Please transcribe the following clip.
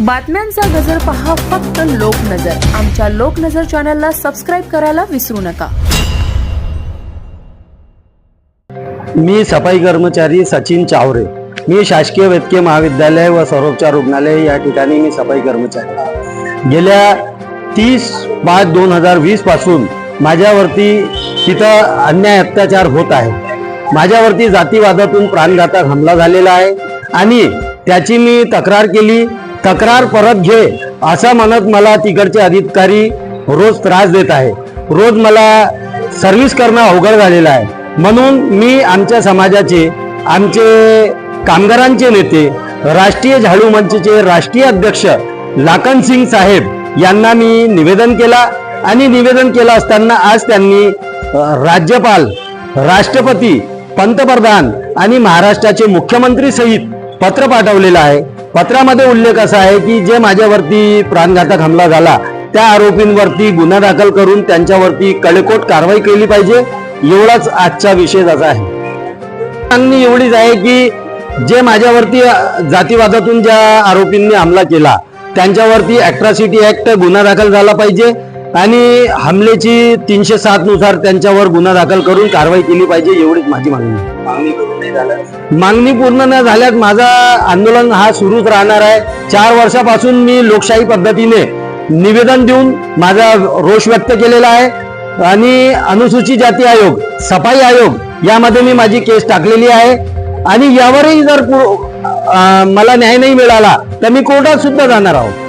बातम्यांचा गजर पहा फक्त लोकनजर आमच्या लोकनजर चॅनलला सबस्क्राईब करायला विसरू नका. मी सफाई कर्मचारी सचिन चावरे. मी शासकीय वैद्यकीय महाविद्यालय व सर्वोपचार रुग्णालय या ठिकाणी मी सफाई कर्मचारी. गेल्या तीस पाच दोन हजार वीसपासून माझ्यावरती तिथं अन्याय अत्याचार होत आहे. माझ्यावरती जातीवादातून प्राणघातक हमला झालेला आहे आणि त्याची मी तक्रार केली. तक्रार परत घे असं म्हणत मला तिकडचे अधिकारी रोज त्रास देत आहे. रोज मला सर्व्हिस करणं अवघड झालेलं आहे. म्हणून मी आमच्या समाजाचे आमचे कामगारांचे नेते राष्ट्रीय झाडू मंचचे राष्ट्रीय अध्यक्ष लाखन सिंग साहेब यांना मी निवेदन केला आणि निवेदन केलं असताना आज त्यांनी राज्यपाल राष्ट्रपती पंतप्रधान आणि महाराष्ट्राचे मुख्यमंत्री सहित पत्र पाठवलेलं आहे. पत्रामध्ये उल्लेख असा आहे की जे माझ्यावरती प्राणघातक हमला झाला त्या आरोपींवरती गुन्हा दाखल करून त्यांच्यावरती कडेकोट कारवाई केली पाहिजे एवढाच आजचा विषय असा आहे. मागणी एवढीच आहे की जे माझ्यावरती जातीवादातून ज्या आरोपींनी हमला केला त्यांच्यावरती अट्रॉसिटी ऍक्ट गुन्हा दाखल झाला पाहिजे आणि हमलेची तीनशे सात नुसार त्यांच्यावर गुन्हा दाखल करून कारवाई केली पाहिजे एवढीच माझी मागणी. मागणी पूर्ण न झाल्यास माझा आंदोलन हा सुरूच राहणार आहे. चार वर्षापासून मी लोकशाही पद्धतीने निवेदन देऊन माझा रोष व्यक्त केलेला आहे. आणि अनुसूचित जाती आयोग सफाई आयोग यामध्ये मी माझी केस टाकलेली आहे. आणि यावरही जर मला न्याय नाही मिळाला तर मी कोर्टात सुद्धा जाणार आहोत.